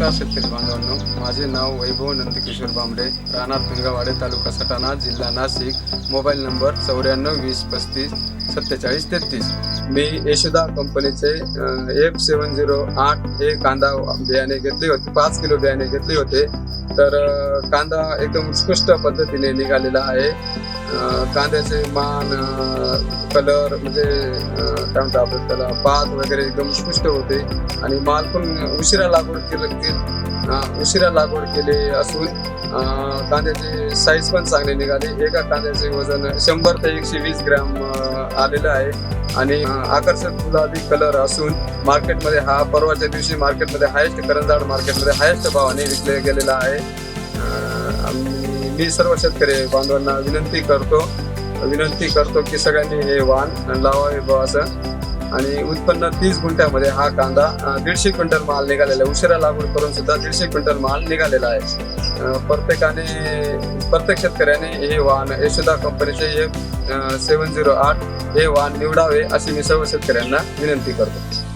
नमस्कार शेतकरी बांधवांनो. माझे नाव वैभव नंदकिशोर बांबडे राहणार पिंगावाडे तालुका सटाणा जिल्हा नाशिक. मोबाईल नंबर चौऱ्याण्णव वीस पस्तीस सत्तेचाळीस तेहतीस. मी यशोदा कंपनीचे एफ सेवन झिरो आठ हे कांदा बियाणे घेतले होते. पाच किलो बियाणे घेतले होते. तर कांदा एकदम उत्कृष्ट पद्धतीने निघालेला आहे. कांद्याचे मान कलर म्हणजे काय म्हणतो आपण त्याला पात वगैरे एकदम उत्कृष्ट होते. आणि माल पण उशिरा लागवड केलं की उशिरा लागवड केली असून कांद्याची साईज पण चांगली निघाली. एका कांद्याचे वजन शंभर ते एकशे वीस ग्रॅम आलेलं आहे. आणि आकर्षक गुलाबी कलर असून मार्केटमध्ये हा परवाच्या दिवशी मार्केटमध्ये हायेस्ट करंजाड मार्केटमध्ये हायेस्ट भावाने विकले गेलेला आहे. मी सर्व शेतकरी बांधवांना विनंती करतो विनंती करतो की सगळ्यांनी हे वाण लावावे बुवा असं. आणि उत्पन्न तीस गुंठ्यामध्ये हा कांदा दीडशे क्विंटल माल निघालेला आहे. उशिरा लागवड करून सुद्धा दीडशे क्विंटल माल निघालेला आहे. प्रत्येकाने प्रत्येक शेतकऱ्याने हे वाहन यशोदा कंपनीचे एक सेवन झिरो आठ हे वाहन निवडावे अशी मी सर्व शेतकऱ्यांना विनंती करतो.